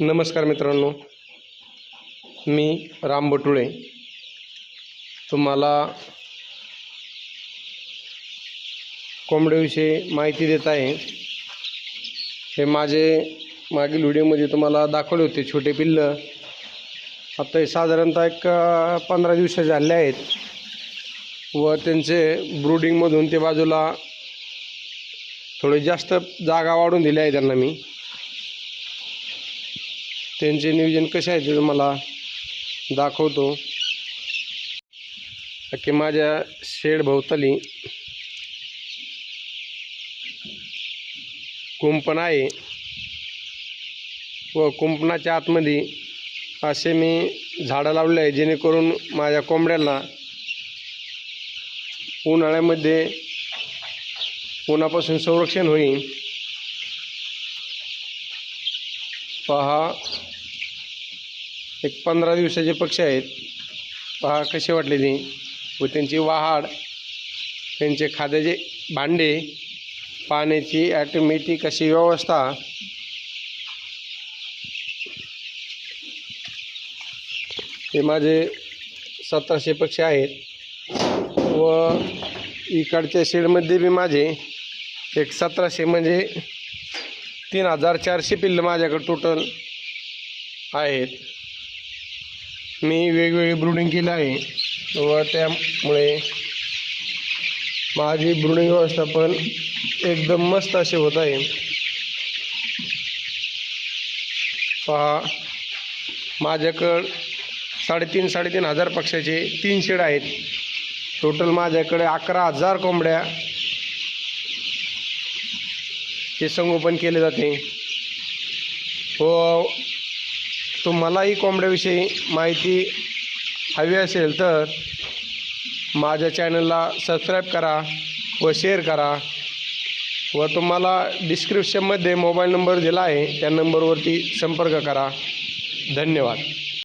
नमस्कार मित्रांनो. मी राम बटुळे. तुम्हाला कोंबड्याविषयी माहिती देत आहे. हे माझे मागील व्हिडिओमध्ये तुम्हाला दाखवले होते छोटे पिल्लं. आता हे साधारणतः एक पंधरा दिवस झाले आहेत. व त्यांचे ब्रूडिंगमधून ते बाजूला थोडे जास्त जागा वाढून दिल्या आहे त्यांना मी. त्यांचे नियोजन कसे आहे ते तुम्हाला दाखवतो. की माझ्या शेड भोवताली कुंपण आहे. व कुंपणाच्या आतमध्ये असे मी झाडं लावले आहे जेणेकरून माझ्या कोंबड्यांना उन्हाळ्यामध्ये उन्हापासून संरक्षण होईल. पहा. एक पंधरा दिवसाचे पक्षी आहेत. पहा कसे वाटले ते. व त्यांची वाहाड त्यांचे खाद्याचे भांडे पाण्याची ॲटोमॅटिक अशी व्यवस्था. हे माझे सतराशे पक्षी आहेत. व इकडच्या शेडमध्ये बी माझे एक सतराशे म्हणजे तीन हजार चारशे पिल्लं माझ्याकडे टोटल आहेत. मी वेगवेगळी ब्रुडिंग केलं आहे व त्यामुळे माझी ब्रुडिंग व्यवस्थापन एकदम मस्त असे होत आहे. पहा माझ्याकडं साडेतीन साडेतीन हजार पक्षाचे तीन शेड आहेत. टोटल माझ्याकडे अकरा हजार कोंबड्या ते संगोपन केले जाते. हो, व तुम्हालाही कोंबड्याविषयी माहिती हवी असेल तर माझ्या चॅनलला सबस्क्राईब करा व शेअर करा. व तुम्हाला डिस्क्रिप्शनमध्ये मोबाईल नंबर दिला आहे त्या नंबरवरती संपर्क करा. धन्यवाद.